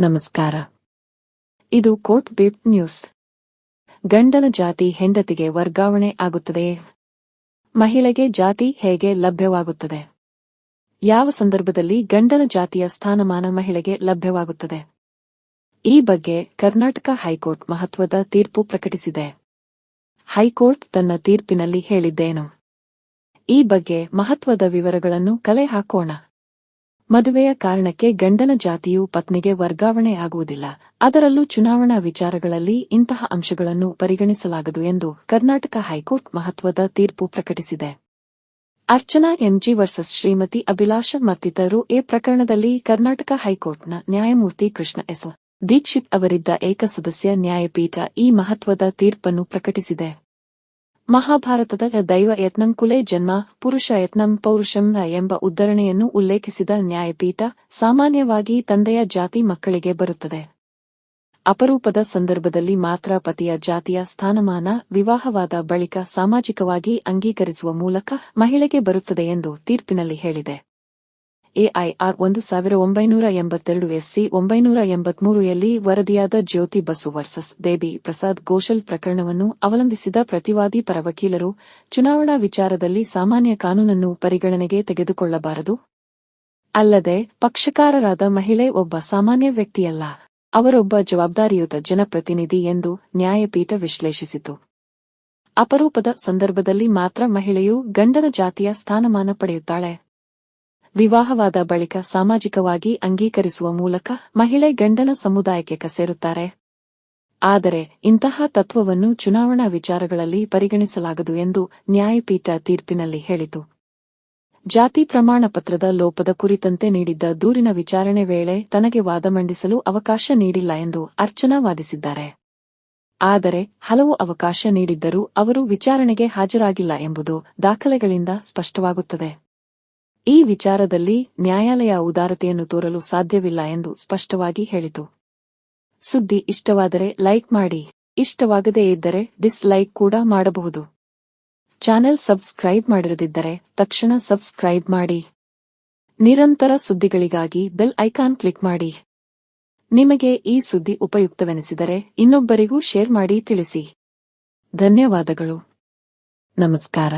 ನಮಸ್ಕಾರ. ಇದು court ಬಿಪ್ news. ಗಂಡನ ಜಾತಿ ಹೆಂಡತಿಗೆ ವರ್ಗಾವಣೆ ಆಗುತ್ತದೆಯೇ? ಮಹಿಳೆಗೆ ಜಾತಿ ಹೇಗೆ ಲಭ್ಯವಾಗುತ್ತದೆ? ಯಾವ ಸಂದರ್ಭದಲ್ಲಿ ಗಂಡನ ಜಾತಿಯ ಸ್ಥಾನಮಾನ ಮಹಿಳೆಗೆ ಲಭ್ಯವಾಗುತ್ತದೆ? ಈ ಬಗ್ಗೆ ಕರ್ನಾಟಕ ಹೈಕೋರ್ಟ್ ಮಹತ್ವದ ತೀರ್ಪು ಪ್ರಕಟಿಸಿದೆ. ಹೈಕೋರ್ಟ್ ತನ್ನ ತೀರ್ಪಿನಲ್ಲಿ ಹೇಳಿದ್ದೇನು. ಈ ಬಗ್ಗೆ ಮಹತ್ವದ ವಿವರಗಳನ್ನು ಕಲೆ ಹಾಕೋಣ. ಮದುವೆಯ ಕಾರಣಕ್ಕೆ ಗಂಡನ ಜಾತಿಯು ಪತ್ನಿಗೆ ವರ್ಗಾವಣೆ ಆಗುವುದಿಲ್ಲ. ಅದರಲ್ಲೂ ಚುನಾವಣಾ ವಿಚಾರಗಳಲ್ಲಿ ಇಂತಹ ಅಂಶಗಳನ್ನು ಪರಿಗಣಿಸಲಾಗದು ಎಂದು ಕರ್ನಾಟಕ ಹೈಕೋರ್ಟ್ ಮಹತ್ವದ ತೀರ್ಪು ಪ್ರಕಟಿಸಿದೆ. Archana M G versus Shrimati Abhilasha ಮತ್ತಿತರರು ಈ ಪ್ರಕರಣದಲ್ಲಿ ಕರ್ನಾಟಕ ಹೈಕೋರ್ಟ್ನ ನ್ಯಾಯಮೂರ್ತಿ ಕೃಷ್ಣ ಎಸ್. ದೀಕ್ಷಿತ್ ಅವರಿದ್ದ ಏಕಸದಸ್ಯ ನ್ಯಾಯಪೀಠ ಈ ಮಹತ್ವದ ತೀರ್ಪನ್ನು ಪ್ರಕಟಿಸಿದೆ. ಮಹಾಭಾರತದ ದೈವ ಯತ್ನಂ ಕುಲೆ ಜನ್ಮ, ಪುರುಷ ಯತ್ನಂ ಪೌರುಷಂ ಎಂಬ ಉದ್ಧರಣೆಯನ್ನು ಉಲ್ಲೇಖಿಸಿದ ನ್ಯಾಯಪೀಠ ಸಾಮಾನ್ಯವಾಗಿ ತಂದೆಯ ಜಾತಿ ಮಕ್ಕಳಿಗೆ ಬರುತ್ತದೆ. ಅಪರೂಪದ ಸಂದರ್ಭದಲ್ಲಿ ಮಾತ್ರ ಪತಿಯ ಜಾತಿಯ ಸ್ಥಾನಮಾನ ವಿವಾಹವಾದ ಬಳಿಕ ಸಾಮಾಜಿಕವಾಗಿ ಅಂಗೀಕರಿಸುವ ಮೂಲಕ ಮಹಿಳೆಗೆ ಬರುತ್ತದೆ ಎಂದು ತೀರ್ಪಿನಲ್ಲಿ ಹೇಳಿದೆ. ಎಐಆರ್ ಒಂದು ಸಾವಿರ ಒಂಬೈನೂರ ಎಂಬತ್ತೆರಡು ಎಸ್ಸಿ ಒಂಬೈನೂರ ಎಂಬತ್ಮೂರು ಯಲ್ಲಿ ವರದಿಯಾದ ಜ್ಯೋತಿ ಬಸು ವರ್ಸಸ್ ದೇಬಿ ಪ್ರಸಾದ್ ಘೋಷಲ್ ಪ್ರಕರಣವನ್ನು ಅವಲಂಬಿಸಿದ ಪ್ರತಿವಾದಿ ಪರ ವಕೀಲರು ಚುನಾವಣಾ ವಿಚಾರದಲ್ಲಿ ಸಾಮಾನ್ಯ ಕಾನೂನನ್ನು ಪರಿಗಣನೆಗೆ ತೆಗೆದುಕೊಳ್ಳಬಾರದು. ಅಲ್ಲದೆ ಪಕ್ಷಕಾರರಾದ ಮಹಿಳೆ ಒಬ್ಬ ಸಾಮಾನ್ಯ ವ್ಯಕ್ತಿಯಲ್ಲ, ಅವರೊಬ್ಬ ಜವಾಬ್ದಾರಿಯುತ ಜನಪ್ರತಿನಿಧಿ ಎಂದು ನ್ಯಾಯಪೀಠ ವಿಶ್ಲೇಷಿಸಿತು. ಅಪರೂಪದ ಸಂದರ್ಭದಲ್ಲಿ ಮಾತ್ರ ಮಹಿಳೆಯು ಗಂಡನ ಜಾತಿಯ ಸ್ಥಾನಮಾನ ಪಡೆಯುತ್ತಾಳೆ. ವಿವಾಹವಾದ ಬಳಿಕ ಸಾಮಾಜಿಕವಾಗಿ ಅಂಗೀಕರಿಸುವ ಮೂಲಕ ಮಹಿಳೆ ಗಂಡನ ಸಮುದಾಯಕ್ಕೆ ಕಸೇರುತ್ತಾರೆ. ಆದರೆ ಇಂತಹ ತತ್ವವನ್ನು ಚುನಾವಣಾ ವಿಚಾರಗಳಲ್ಲಿ ಪರಿಗಣಿಸಲಾಗದು ಎಂದು ನ್ಯಾಯಪೀಠ ತೀರ್ಪಿನಲ್ಲಿ ಹೇಳಿತು. ಜಾತಿ ಪ್ರಮಾಣ ಪತ್ರದ ಲೋಪದ ಕುರಿತಂತೆ ನೀಡಿದ್ದ ದೂರಿನ ವಿಚಾರಣೆ ವೇಳೆ ತನಗೆ ವಾದ ಮಂಡಿಸಲು ಅವಕಾಶ ನೀಡಿಲ್ಲ ಎಂದು ಅರ್ಚನಾ ವಾದಿಸಿದ್ದಾರೆ. ಆದರೆ ಹಲವು ಅವಕಾಶ ನೀಡಿದ್ದರೂ ಅವರು ವಿಚಾರಣೆಗೆ ಹಾಜರಾಗಿಲ್ಲ ಎಂಬುದು ದಾಖಲೆಗಳಿಂದ ಸ್ಪಷ್ಟವಾಗುತ್ತದೆ. ಈ ವಿಚಾರದಲ್ಲಿ ನ್ಯಾಯಾಲಯ ಉದಾರತೆಯನ್ನು ತೋರಲು ಸಾಧ್ಯವಿಲ್ಲ ಎಂದು ಸ್ಪಷ್ಟವಾಗಿ ಹೇಳಿತು. ಸುದ್ದಿ ಇಷ್ಟವಾದರೆ ಲೈಕ್ ಮಾಡಿ, ಇಷ್ಟವಾಗದೇ ಇದ್ದರೆ ಡಿಸ್ಲೈಕ್ ಕೂಡ ಮಾಡಬಹುದು. ಚಾನೆಲ್ ಸಬ್ಸ್ಕ್ರೈಬ್ ಮಾಡಿರದಿದ್ದರೆ ತಕ್ಷಣ ಸಬ್ಸ್ಕ್ರೈಬ್ ಮಾಡಿ. ನಿರಂತರ ಸುದ್ದಿಗಳಿಗಾಗಿ ಬೆಲ್ ಐಕಾನ್ ಕ್ಲಿಕ್ ಮಾಡಿ. ನಿಮಗೆ ಈ ಸುದ್ದಿ ಉಪಯುಕ್ತವೆನಿಸಿದರೆ ಇನ್ನೊಬ್ಬರಿಗೂ ಶೇರ್ ಮಾಡಿ ತಿಳಿಸಿ. ಧನ್ಯವಾದಗಳು. ನಮಸ್ಕಾರ.